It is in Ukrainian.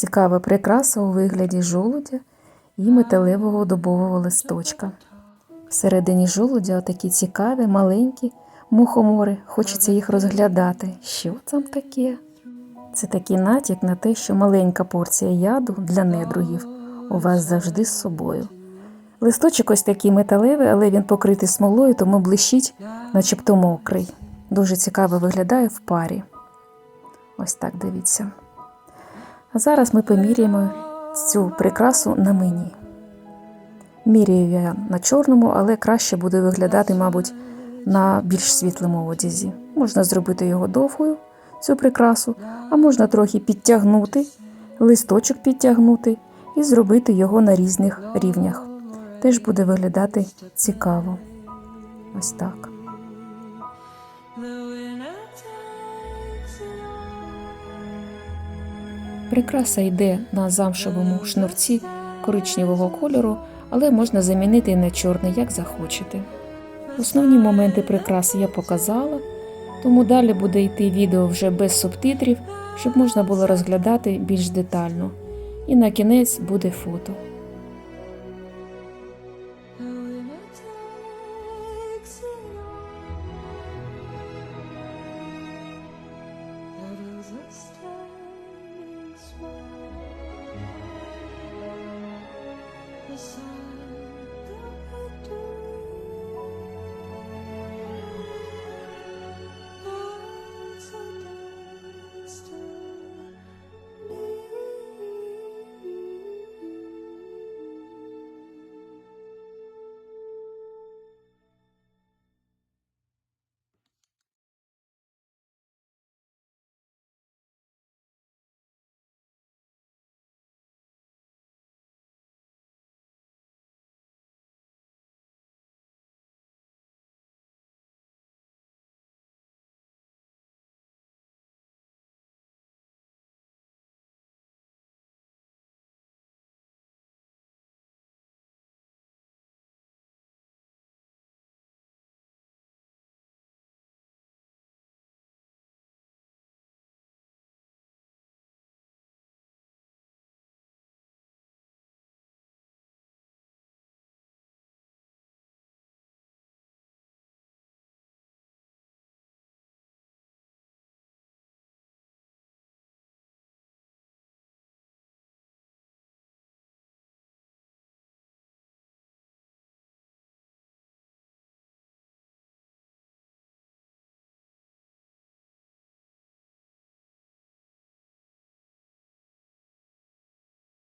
Цікава прикраса у вигляді жолудя і металевого дубового листочка. Всередині жолудя отакі цікаві, маленькі мухомори. Хочеться їх розглядати. Що там таке? Це такий натяк на те, що маленька порція яду для недругів у вас завжди з собою. Листочок ось такий металевий, але він покритий смолою, тому блищить, начебто мокрий. Дуже цікаво виглядає в парі. Ось так дивіться. А зараз ми поміряємо цю прикрасу на мені. Міряю я на чорному, але краще буде виглядати, мабуть, на більш світлому одязі. Можна зробити його довгою, цю прикрасу, а можна трохи підтягнути, листочок підтягнути і зробити його на різних рівнях. Теж буде виглядати цікаво. Ось так. Прикраса йде на замшевому шнурці коричневого кольору, але можна замінити на чорний, як захочете. Основні моменти прикраси я показала, тому далі буде йти відео вже без субтитрів, щоб можна було розглядати більш детально. І на кінець буде фото. Sun